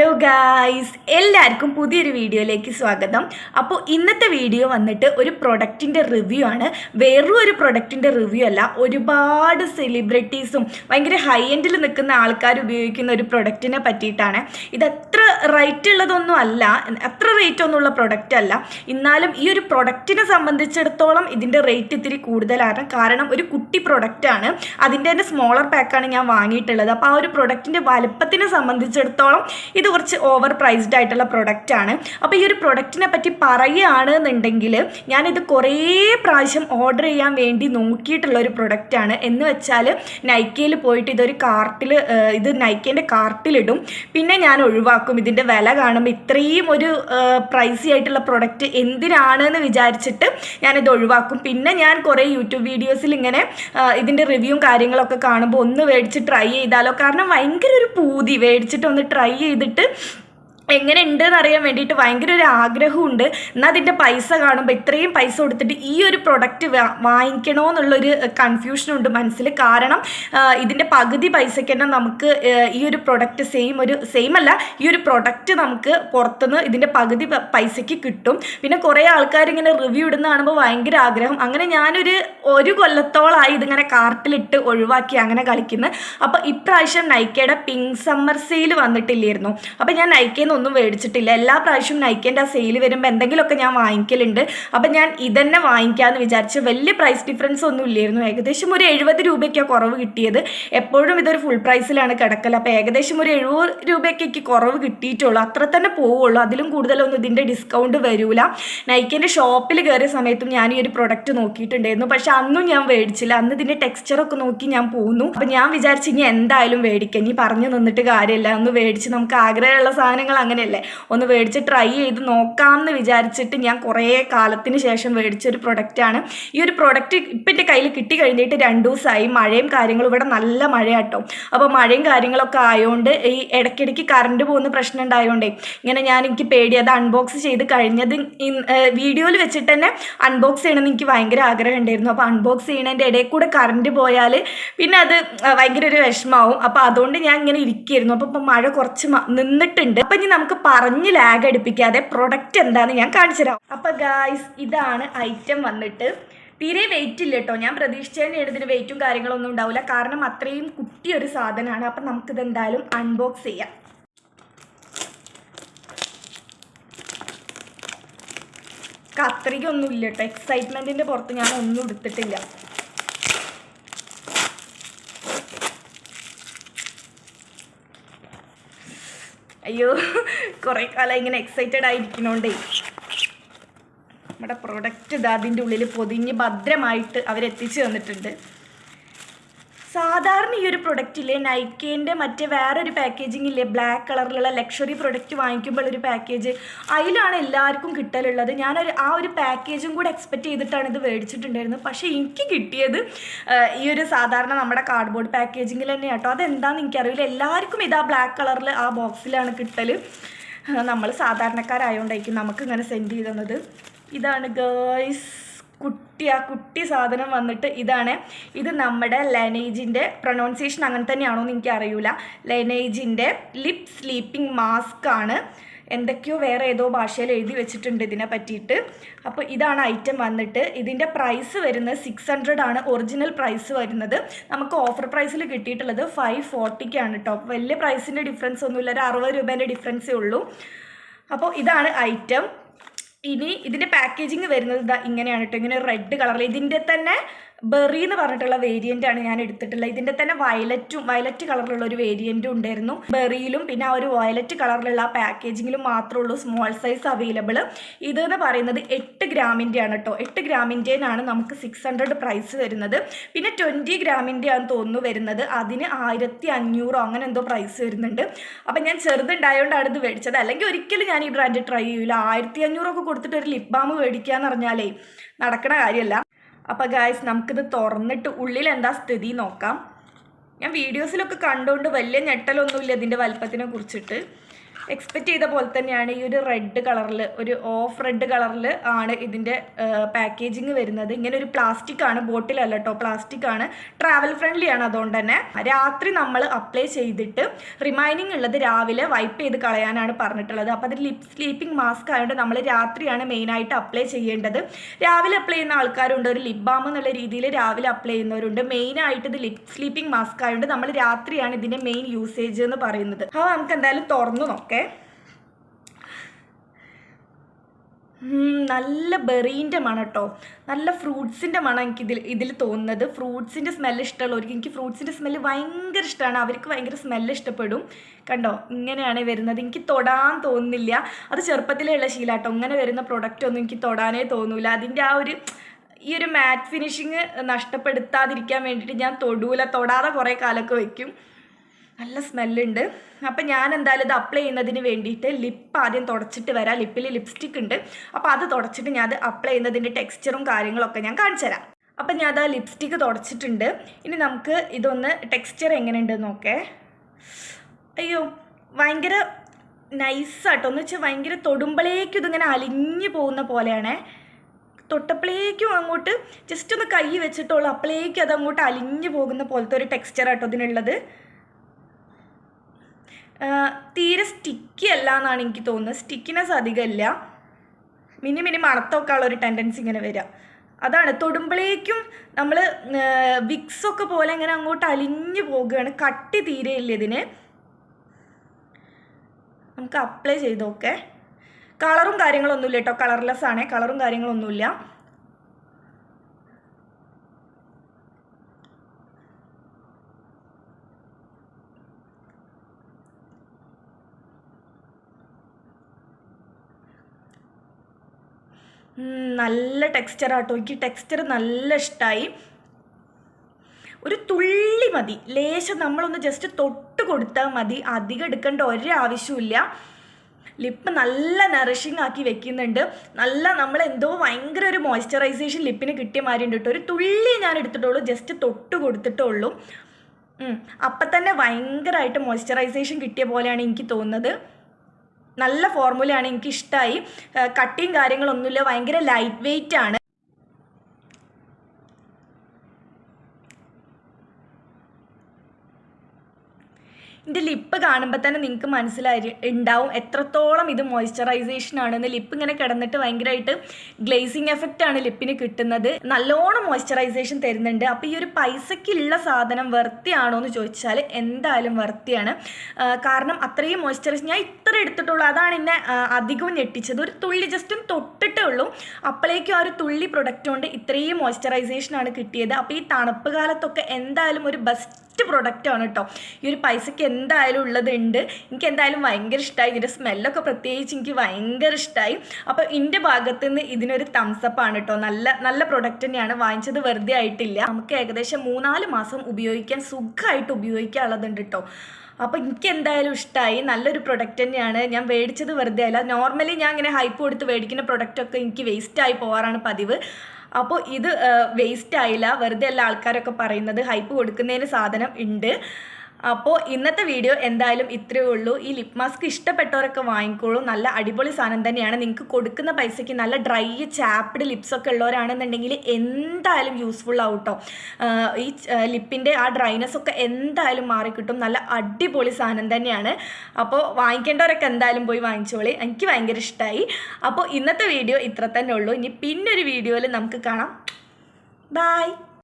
Hello guys എല്ലാവർക്കും പുതിയൊരു വീഡിയോയിലേക്ക് സ്വാഗതം. അപ്പോൾ ഇന്നത്തെ വീഡിയോ വന്നിട്ട് ഒരു പ്രൊഡക്റ്റിന്റെ റിവ്യൂ ആണ്. വെറും ഒരു പ്രൊഡക്റ്റിന്റെ റിവ്യൂ അല്ല ഒരുപാട് സെലിബ്രിറ്റീസും ഭയങ്കര ഹൈ എൻഡിൽ നിൽക്കുന്ന ആൾക്കാർ ഉപയോഗിക്കുന്ന ഒരു പ്രൊഡക്റ്റിനെ പറ്റിയിട്ടാണ്. ഇത് അത്ര റേറ്റ് ഉള്ളതൊന്നും അല്ല അത്ര റേറ്റ് ഒന്നുമുള്ള പ്രൊഡക്റ്റ് അല്ല. എന്നാലും ഈ ഒരു പ്രൊഡക്റ്റിനെ സംബന്ധിച്ചിടത്തോളം ഇതിന്റെ റേറ്റ് ഇത്തിരി കൂടുതലാണ്. കാരണം ഒരു കുട്ടി പ്രൊഡക്റ്റാണ് അതിന്റെ തന്നെ സ്മോളർ പാക്കാണ് ഞാൻ വാങ്ങിയിട്ടുള്ളത്. അപ്പോൾ ആ ഒരു പ്രൊഡക്റ്റിന്റെ വലുപ്പത്തിനെ സംബന്ധിച്ചിടത്തോളം ഇത് കുറച്ച് ഓവർ പ്രൈസ്ഡ് ആയിട്ടുള്ള പ്രൊഡക്റ്റ് ആണ്. അപ്പോൾ ഈ ഒരു പ്രൊഡക്റ്റിനെ പറ്റി പറയുകയാണ് എന്നുണ്ടെങ്കിൽ ഞാനിത് കുറേ പ്രാവശ്യം ഓർഡർ ചെയ്യാൻ വേണ്ടി നോക്കിയിട്ടുള്ള ഒരു പ്രൊഡക്റ്റ് ആണ്. എന്ന് വെച്ചാൽ നൈക്കയിൽ പോയിട്ട് ഇതൊരു കാർട്ടിൽ ഇത് നൈക്കേന്റെ കാർട്ടിലിടും പിന്നെ ഞാൻ ഒഴിവാക്കും. ഇതിന്റെ വില കാണുമ്പോൾ ഇത്രയും ഒരു പ്രൈസി ആയിട്ടുള്ള പ്രൊഡക്റ്റ് എന്തിനാണെന്ന് വിചാരിച്ചിട്ട് ഞാനിത് ഒഴിവാക്കും. പിന്നെ ഞാൻ കുറേ യൂട്യൂബ് വീഡിയോസിൽ ഇങ്ങനെ ഇതിന്റെ റിവ്യൂവും കാര്യങ്ങളൊക്കെ കാണുമ്പോൾ ഒന്ന് മേടിച്ച് ട്രൈ ചെയ്താലോ. കാരണം ഭയങ്കര ഒരു പൂതി. മേടിച്ചിട്ട് ഒന്ന് ട്രൈ ചെയ്തിട്ട് ഇട്ട് എങ്ങനെ ഉണ്ട് എന്നറിയാൻ വേണ്ടിയിട്ട് ഭയങ്കര ഒരു ആഗ്രഹമുണ്ട് എന്നാൽ അതിന്റെ പൈസ കാണുമ്പോൾ ഇത്രയും പൈസ കൊടുത്തിട്ട് ഈ ഒരു പ്രൊഡക്റ്റ് വാങ്ങിക്കണോ എന്നുള്ളൊരു കൺഫ്യൂഷനുണ്ട് മനസ്സിൽ. കാരണം ഇതിന്റെ പകുതി പൈസയ്ക്ക് തന്നെ നമുക്ക് ഈ ഒരു പ്രൊഡക്റ്റ് സെയിം ഒരു സെയിം അല്ല ഈ ഒരു പ്രൊഡക്റ്റ് നമുക്ക് പുറത്തുനിന്ന് ഇതിന്റെ പകുതി പൈസയ്ക്ക് കിട്ടും. പിന്നെ കുറേ ആൾക്കാർ ഇങ്ങനെ റിവ്യൂ ഇടുന്ന കാണുമ്പോൾ ഭയങ്കര ആഗ്രഹം. അങ്ങനെ ഞാനൊരു ഒരു കൊല്ലത്തോളമായി ഇതിങ്ങനെ കാർട്ടിലിട്ട് ഒഴിവാക്കി അങ്ങനെ കളിക്കുന്നത് അപ്പോൾ ഇപ്രാവശ്യം നൈക്കയുടെ പിങ്ക് സമ്മർ സെയിൽ വന്നിട്ടില്ലായിരുന്നു. അപ്പോൾ ഞാൻ നൈക്കയിൽ നിന്ന് ഒന്നും മേടിച്ചിട്ടില്ല. എല്ലാ പ്രാവശ്യവും നൈക്കേന്റെ ആ സെയിൽ വരുമ്പോൾ എന്തെങ്കിലുമൊക്കെ ഞാൻ വാങ്ങിക്കലുണ്ട്. അപ്പം ഞാൻ ഇതന്നെ വാങ്ങിക്കാമെന്ന് വിചാരിച്ച് വലിയ പ്രൈസ് ഡിഫറൻസ് ഒന്നും ഇല്ലായിരുന്നു. ഏകദേശം ഒരു എഴുപത് രൂപയ്ക്കാണ് കുറവ് കിട്ടിയത്. എപ്പോഴും ഇതൊരു ഫുൾ പ്രൈസിലാണ് കിടക്കൽ അപ്പോൾ ഏകദേശം ഒരു എഴുപത് രൂപയ്ക്കേക്ക് കുറവ് കിട്ടിയിട്ടുള്ളൂ. അത്ര തന്നെ പോവുള്ളൂ. അതിലും കൂടുതലൊന്നും ഇതിന്റെ ഡിസ്കൗണ്ട് വരില്ല നൈക്കേന്റെ ഷോപ്പിൽ കയറിയ സമയത്തും ഞാൻ ഈ ഒരു പ്രൊഡക്റ്റ് നോക്കിയിട്ടുണ്ടായിരുന്നു. പക്ഷെ അന്നും ഞാൻ മേടിച്ചില്ല. അന്ന് ഇതിന്റെ ടെക്സ്ചറൊക്കെ നോക്കി ഞാൻ പോന്നു. അപ്പം ഞാൻ വിചാരിച്ചു ഇനി എന്തായാലും മേടിക്കാം. ഇനി പറഞ്ഞു നിന്നിട്ട് കാര്യമില്ല. ഒന്ന് മേടിച്ച് നമുക്ക് ആഗ്രഹമുള്ള സാധനങ്ങൾ അങ്ങനെയല്ലേ? ഒന്ന് മേടിച്ച് ട്രൈ ചെയ്ത് നോക്കാമെന്ന് വിചാരിച്ചിട്ട് ഞാൻ കുറേ കാലത്തിന് ശേഷം മേടിച്ച ഒരു പ്രൊഡക്റ്റാണ് ഈ ഒരു പ്രൊഡക്റ്റ് ഇപ്പം എന്റെ കയ്യിൽ കിട്ടി കഴിഞ്ഞിട്ട് രണ്ട് ദിവസമായി മഴയും കാര്യങ്ങളും ഇവിടെ നല്ല മഴയാട്ടോ. അപ്പോൾ മഴയും കാര്യങ്ങളൊക്കെ ആയതുകൊണ്ട് ഈ ഇടയ്ക്കിടയ്ക്ക് കറണ്ട് പോകുന്ന പ്രശ്നം ഉണ്ടായതുകൊണ്ടേ ഇങ്ങനെ ഞാൻ എനിക്ക് പേടി. അത് അൺബോക്സ് ചെയ്ത് കഴിഞ്ഞത് വീഡിയോയിൽ വെച്ചിട്ട് തന്നെ അൺബോക്സ് ചെയ്യണമെന്ന് എനിക്ക് ഭയങ്കര ആഗ്രഹം ഉണ്ടായിരുന്നു. അപ്പോൾ അൺബോക്സ് ചെയ്യണതിന്റെ ഇടയിൽ കൂടെ കറണ്ട് പോയാൽ പിന്നെ അത് ഭയങ്കര ഒരു വിഷമാവും അപ്പോൾ അതുകൊണ്ട് ഞാൻ ഇങ്ങനെ ഇരിക്കുകയായിരുന്നു അപ്പോൾ ഇപ്പോൾ മഴ കുറച്ച് നിന്നിട്ടുണ്ട്. അപ്പം ഇനി നമുക്ക് പറഞ്ഞ് ലാഗ് അടുപ്പിക്കാതെ പ്രൊഡക്റ്റ് എന്താണെന്ന് ഞാൻ കാണിച്ചു തരാം. അപ്പോൾ ഗായ്സ് ഇതാണ് ഐറ്റം വന്നിട്ട്. തീരെ വെയിറ്റ് ഇല്ല കേട്ടോ ഞാൻ പ്രതീക്ഷിച്ചതിന് ഇതിന് വെയിറ്റും കാര്യങ്ങളൊന്നും ഉണ്ടാവില്ല. കാരണം അത്രയും കുട്ടിയൊരു സാധനമാണ്. അപ്പം നമുക്കിത് എന്തായാലും അൺബോക്സ് ചെയ്യാം. കത്രിക ഒന്നും ഇല്ല കേട്ടോ എക്സൈറ്റ്മെന്റിന്റെ പുറത്ത് ഞാൻ ഒന്നും എടുത്തിട്ടില്ല. അയ്യോ കുറേ കാലം ഇങ്ങനെ എക്സൈറ്റഡ് ആയിരിക്കണോണ്ടേ നമ്മുടെ പ്രൊഡക്റ്റ് ഇത് അതിന്റെ ഉള്ളിൽ പൊതിഞ്ഞ് ഭദ്രമായിട്ട് അവരെത്തിച്ചു തന്നിട്ടുണ്ട്. സാധാരണ ഈ ഒരു പ്രൊഡക്റ്റിലെ നൈക്കേന്റെ മറ്റേ വേറൊരു പാക്കേജിങ്ങില്ലേ ബ്ലാക്ക് കളറിലുള്ള ലക്ഷറി പ്രൊഡക്റ്റ് വാങ്ങിക്കുമ്പോൾ ഒരു പാക്കേജ് അതിലാണ് എല്ലാവർക്കും കിട്ടലുള്ളത്. ഞാനൊരു ആ ഒരു പാക്കേജും കൂടെ എക്സ്പെക്റ്റ് ചെയ്തിട്ടാണ് ഇത് മേടിച്ചിട്ടുണ്ടായിരുന്നത്. പക്ഷേ എനിക്ക് കിട്ടിയത് ഈ ഒരു സാധാരണ നമ്മുടെ കാർഡ്ബോർഡ് പാക്കേജിങ്ങിൽ തന്നെ കേട്ടോ അതെന്താണെന്ന് എനിക്കറിയില്ല. എല്ലാവർക്കും ഇതാ ബ്ലാക്ക് കളറിൽ ആ ബോക്സിലാണ് കിട്ടൽ നമ്മൾ സാധാരണക്കാരായതുകൊണ്ടായിരിക്കും നമുക്ക് ഇങ്ങനെ സെൻഡ് ചെയ്തത് ഇതാണ് ഗേൾസ് കുട്ടി ആ കുട്ടി സാധനം വന്നിട്ട് ഇതാണ്. ഇത് നമ്മുടെ ലനേജിന്റെ പ്രൊനൗൺസിയേഷൻ അങ്ങനെ തന്നെയാണോ എന്ന് എനിക്ക് അറിയില്ല ലനേജിന്റെ ലിപ് സ്ലീപ്പിംഗ് മാസ്ക് ആണ്. എന്തൊക്കെയോ വേറെ ഏതോ ഭാഷയിൽ എഴുതി വെച്ചിട്ടുണ്ട് ഇതിനെ പറ്റിയിട്ട്. അപ്പോൾ ഇതാണ് ഐറ്റം വന്നിട്ട്. ഇതിന്റെ പ്രൈസ് വരുന്നത് സിക്സ് ഹൺഡ്രഡ് ആണ്. ഒറിജിനൽ പ്രൈസ് വരുന്നത്. നമുക്ക് ഓഫർ പ്രൈസിൽ കിട്ടിയിട്ടുള്ളത് ഫൈവ് ഫോർട്ടിക്കാണ് കേട്ടോ വലിയ പ്രൈസിന്റെ ഡിഫറൻസ് ഒന്നുമില്ല. ഒരു അറുപത് രൂപേന്റെ ഡിഫറൻസേ ഉള്ളൂ. അപ്പോൾ ഇതാണ് ഐറ്റം ഇനി ഇതിന്റെ പാക്കേജിങ് വരുന്നത് ഇങ്ങനെയാണ് കേട്ടോ ഇങ്ങനെ റെഡ് കളറിൽ ഇതിന്റെ തന്നെ ബെറി എന്ന് പറഞ്ഞിട്ടുള്ള വേരിയന്റ് ആണ് ഞാൻ എടുത്തിട്ടുള്ളത്. ഇതിന്റെ തന്നെ വയലറ്റും വയലറ്റ് കളറിലുള്ള ഒരു വേരിയന്റും ഉണ്ടായിരുന്നു. ബെറിയിലും പിന്നെ ആ ഒരു വയലറ്റ് കളറിലുള്ള ആ പാക്കേജിങ്ങിലും മാത്രമേ ഉള്ളൂ. സ്മോൾ സൈസ് അവൈലബിൾ ഇത് എന്ന് പറയുന്നത് എട്ട് ഗ്രാമിന്റെ ആണ് കേട്ടോ എട്ട് ഗ്രാമിന്റെനാണ് നമുക്ക് സിക്സ് ഹൺഡ്രഡ് പ്രൈസ് വരുന്നത്. പിന്നെ ട്വന്റി ഗ്രാമിന്റെ ആണ് തോന്നുന്നു വരുന്നത്. അതിന് ആയിരത്തി അഞ്ഞൂറോ അങ്ങനെ എന്തോ പ്രൈസ് വരുന്നുണ്ട്. അപ്പം ഞാൻ ചെറുതുണ്ടായതുകൊണ്ടാണ് ഇത് മേടിച്ചത്. അല്ലെങ്കിൽ ഒരിക്കലും ഞാൻ ഈ ബ്രാൻഡ് ട്രൈ ചെയ്യില്ല ആയിരത്തി അഞ്ഞൂറൊക്കെ കൊടുത്തിട്ട് ഒരു ലിപ് ബാം മേടിക്കുക എന്ന് പറഞ്ഞാലേ നടക്കണ കാര്യമല്ല അപ്പോൾ ഗായ്സ് നമുക്കിത് തുറന്നിട്ട് ഉള്ളിൽ എന്താ സ്ഥിതി നോക്കാം. ഞാൻ വീഡിയോസിലൊക്കെ കണ്ടുകൊണ്ട് വലിയ ഞെട്ടലൊന്നുമില്ല ഇതിന്റെ വലിപ്പത്തിനെ കുറിച്ചിട്ട്. എക്സ്പെക്റ്റ് ചെയ്ത പോലെ തന്നെയാണ് ഈ ഒരു റെഡ് കളറിൽ ഒരു ഓഫ് റെഡ് കളറിൽ ആണ് ഇതിന്റെ പാക്കേജിങ് വരുന്നത്. ഇങ്ങനെ ഒരു പ്ലാസ്റ്റിക് ആണ് ബോട്ടിലല്ല കേട്ടോ പ്ലാസ്റ്റിക് ആണ്. ട്രാവൽ ഫ്രണ്ട്ലി ആണ് അതുകൊണ്ട് തന്നെ. രാത്രി നമ്മൾ അപ്ലൈ ചെയ്തിട്ട് റിമൈനിങ് ഉള്ളത് രാവിലെ വൈപ്പ് ചെയ്ത് കളയാനാണ് പറഞ്ഞിട്ടുള്ളത്. അപ്പോൾ അത് ലിപ് സ്ലീപ്പിംഗ് മാസ്ക് ആയതുകൊണ്ട് നമ്മൾ രാത്രിയാണ് മെയിനായിട്ട് അപ്ലൈ ചെയ്യേണ്ടത്. രാവിലെ അപ്ലൈ ചെയ്യുന്ന ആൾക്കാരുണ്ട്. ഒരു ലിപ് ബാം എന്നുള്ള രീതിയിൽ രാവിലെ അപ്ലൈ ചെയ്യുന്നവരുണ്ട്. മെയിനായിട്ട് ഇത് ലിപ് സ്ലീപ്പിംഗ് മാസ്ക് ആയതുകൊണ്ട് നമ്മൾ രാത്രിയാണ് ഇതിന്റെ മെയിൻ യൂസേജ് എന്ന് പറയുന്നത്. അപ്പോൾ നമുക്ക് എന്തായാലും തുറന്നു നോക്കേ. ഉം, നല്ല ബെറീന്റെ മണം കേട്ടോ. നല്ല ഫ്രൂട്ട്സിന്റെ മണം എനിക്ക് ഇതിൽ ഇതിൽ തോന്നുന്നത്. ഫ്രൂട്ട്സിന്റെ സ്മെല്ല് ഇഷ്ടമുള്ളവർക്ക് എനിക്ക് ഫ്രൂട്ട്സിന്റെ സ്മെല്ല് ഭയങ്കര ഇഷ്ടമാണ്. അവർക്ക് ഭയങ്കര സ്മെല്ല് ഇഷ്ടപ്പെടും. കണ്ടോ? ഇങ്ങനെയാണ് വരുന്നത്. എനിക്ക് തൊടാൻ തോന്നുന്നില്ല. അത് ചെറുപ്പത്തിലേ ഉള്ള ശീലാട്ടോ ഇങ്ങനെ വരുന്ന പ്രൊഡക്റ്റ് ഒന്നും എനിക്ക് തൊടാനേ തോന്നൂല. അതിന്റെ ആ ഒരു ഈ ഒരു മാറ്റ് ഫിനിഷിങ് നഷ്ടപ്പെടുത്താതിരിക്കാൻ വേണ്ടിയിട്ട് ഞാൻ തൊടൂല. തൊടാതെ കുറേ കാലമൊക്കെ വെക്കും. നല്ല സ്മെല്ലുണ്ട്. അപ്പം ഞാൻ എന്തായാലും ഇത് അപ്ലൈ ചെയ്യുന്നതിന് വേണ്ടിയിട്ട് ലിപ്പ് ആദ്യം തുടച്ചിട്ട് വരാം. ലിപ്പിൽ ലിപ്സ്റ്റിക് ഉണ്ട്. അപ്പോൾ അത് തുടച്ചിട്ട് ഞാൻ അത് അപ്ലൈ ചെയ്യുന്നതിന്റെ ടെക്സ്ചറും കാര്യങ്ങളൊക്കെ ഞാൻ കാണിച്ചു തരാം. അപ്പം ഞാൻ അത് ലിപ്സ്റ്റിക്ക് തുടച്ചിട്ടുണ്ട്. ഇനി നമുക്ക് ഇതൊന്ന് ടെക്സ്ചർ എങ്ങനെയുണ്ട് നോക്കേ. അയ്യോ ഭയങ്കര നൈസാട്ടോ എന്ന് വെച്ചാൽ ഭയങ്കര തൊടുമ്പളേക്കും ഇതിങ്ങനെ അലിഞ്ഞു പോകുന്ന പോലെയാണേ. തൊട്ടപ്പളേക്കും അങ്ങോട്ട് ജസ്റ്റ് ഒന്ന് കൈ വെച്ചിട്ടുള്ളൂ അപ്പോഴേക്കും അത് അങ്ങോട്ട് അലിഞ്ഞു പോകുന്ന പോലത്തെ ഒരു ടെക്സ്ചർ ആട്ടോ ഇതിനുള്ളത്. തീരെ സ്റ്റിക്കി അല്ല എന്നാണ് എനിക്ക് തോന്നുന്നത്. സ്റ്റിക്കിനെസ് അധികം ഇല്ല മിനി മിനി മണത്തൊക്കെ ഉള്ള ഒരു ടെൻഡൻസി ഇങ്ങനെ വരിക അതാണ്. തൊടുമ്പോഴേക്കും നമ്മൾ വിക്സൊക്കെ പോലെ ഇങ്ങനെ അങ്ങോട്ട് അലിഞ്ഞു പോകുകയാണ്. കട്ടി തീരെയില്ല ഇതിന്. നമുക്ക് അപ്ലൈ ചെയ്തോക്കെ കളറും കാര്യങ്ങളൊന്നുമില്ല കേട്ടോ. കളർലെസ് ആണ്. കളറും കാര്യങ്ങളൊന്നുമില്ല. നല്ല ടെക്സ്ചർ ആട്ടോ. എനിക്ക് ടെക്സ്ചർ നല്ല ഇഷ്ടമായി ഒരു തുള്ളി മതി. ലേശം നമ്മളൊന്ന് ജസ്റ്റ് തൊട്ട് കൊടുത്താൽ മതി. അധികം എടുക്കേണ്ട ഒരാവശ്യമില്ല ലിപ്പ് നല്ല നറിഷിങ് ആക്കി വെക്കുന്നുണ്ട്. നല്ല നമ്മൾ എന്തോ ഭയങ്കര ഒരു മോയ്സ്ചറൈസേഷൻ ലിപ്പിന് കിട്ടിയ മാതിരി ഉണ്ട് കേട്ടോ. ഒരു തുള്ളി ഞാൻ എടുത്തിട്ടുള്ളൂ. ജസ്റ്റ് തൊട്ട് കൊടുത്തിട്ടുള്ളൂ. അപ്പം തന്നെ ഭയങ്കരമായിട്ട് മോയ്സ്ചറൈസേഷൻ കിട്ടിയ പോലെയാണ് എനിക്ക് തോന്നുന്നത്. നല്ല ഫോർമുലയാണ് എനിക്കിഷ്ടമായി കട്ടിയും കാര്യങ്ങളൊന്നുമില്ല ഭയങ്കര ലൈറ്റ് വെയിറ്റ് ആണ്. എന്റെ ലിപ്പ് കാണുമ്പോൾ തന്നെ നിങ്ങൾക്ക് മനസ്സിലായി ഉണ്ടാവും എത്രത്തോളം ഇത് മോയ്സ്ചറൈസേഷൻ ആണെന്ന് ലിപ്പ് ഇങ്ങനെ കിടന്നിട്ട് ഭയങ്കരമായിട്ട് ഗ്ലേസിങ് എഫക്റ്റ് ആണ് ലിപ്പിന് കിട്ടുന്നത്. നല്ലോണം മോയ്സ്ചറൈസേഷൻ തരുന്നുണ്ട്. അപ്പോൾ ഈ ഒരു പൈസയ്ക്കുള്ള സാധനം വെർത്തിയാണോ എന്ന് ചോദിച്ചാൽ എന്തായാലും വെർത്തിയാണ് ആ, കാരണം അത്രയും മോയ്സ്ചറൈസ് ഞാൻ ഇത്ര എടുത്തിട്ടുള്ളൂ. അതാണ് എന്നെ അധികവും ഞെട്ടിച്ചത്. ഒരു തുള്ളി ജസ്റ്റ് തൊട്ടിട്ടേ ഉള്ളൂ. അപ്പോഴേക്കും ആ ഒരു തുള്ളി പ്രൊഡക്റ്റ് കൊണ്ട് ഇത്രയും മോയ്സ്ചറൈസേഷൻ ആണ് കിട്ടിയത്. അപ്പോൾ ഈ തണുപ്പ് കാലത്തൊക്കെ എന്തായാലും ഒരു ബെസ്റ്റ് പ്രൊഡക്റ്റ് ആണ് കേട്ടോ ഈ ഒരു പൈസയ്ക്ക് എന്തായാലും ഉള്ളതുണ്ട്. എനിക്ക് എന്തായാലും ഭയങ്കര ഇഷ്ടമായി ഇതിന്റെ സ്മെല്ലൊക്കെ പ്രത്യേകിച്ച് എനിക്ക് ഭയങ്കര ഇഷ്ടമായി അപ്പോൾ എന്റെ ഭാഗത്ത് നിന്ന് ഇതിനൊരു ആണ് കേട്ടോ നല്ല നല്ല പ്രൊഡക്റ്റ് തന്നെയാണ്. വാങ്ങിച്ചത് വെറുതെ ആയിട്ടില്ല. നമുക്ക് ഏകദേശം മൂന്നാൽ മാസം ഉപയോഗിക്കാൻ സുഖമായിട്ട് ഉപയോഗിക്കാനുള്ളതുണ്ട് കേട്ടോ അപ്പോൾ എനിക്ക് എന്തായാലും ഇഷ്ടമായി നല്ലൊരു പ്രൊഡക്റ്റ് തന്നെയാണ്. ഞാൻ മേടിച്ചത് വെറുതെ അല്ല. നോർമലി ഞാൻ ഇങ്ങനെ ഹൈപ്പ് കൊടുത്ത് മേടിക്കുന്ന പ്രൊഡക്റ്റൊക്കെ എനിക്ക് വേസ്റ്റായി പോകാറാണ് പതിവ്. അപ്പോൾ ഇത് വേസ്റ്റ് ആയില്ല. വെറുതെ എല്ലാ ആൾക്കാരൊക്കെ പറയുന്നത്. ഹൈപ്പ് കൊടുക്കുന്നതിന് സാധനം ഉണ്ട്. അപ്പോൾ ഇന്നത്തെ വീഡിയോ എന്തായാലും ഇത്രയേ ഉള്ളൂ. ഈ ലിപ് മാസ്ക് ഇഷ്ടപ്പെട്ടവരൊക്കെ വാങ്ങിക്കോളൂ. നല്ല അടിപൊളി സാധനം തന്നെയാണ്. നിങ്ങൾക്ക് കൊടുക്കുന്ന പൈസയ്ക്ക് നല്ല ഡ്രൈ ചാപ്ഡ് ലിപ്സ് ഒക്കെ ഉള്ളവരാണെന്നുണ്ടെങ്കിൽ എന്തായാലും യൂസ്ഫുൾ ആവും ഈ ലിപ്പിന്റെ ആ ഡ്രൈനെസ് ഒക്കെ എന്തായാലും മാറിക്കിട്ടും. നല്ല അടിപൊളി സാധനം തന്നെയാണ്. അപ്പോൾ വാങ്ങിക്കേണ്ടവരൊക്കെ എന്തായാലും പോയി വാങ്ങിച്ചോളി. എനിക്ക് ഭയങ്കര ഇഷ്ടമായി അപ്പോൾ ഇന്നത്തെ വീഡിയോ ഇത്ര തന്നെ ഉള്ളൂ. ഇനി പിന്നൊരു വീഡിയോയിൽ നമുക്ക് കാണാം. ബായ്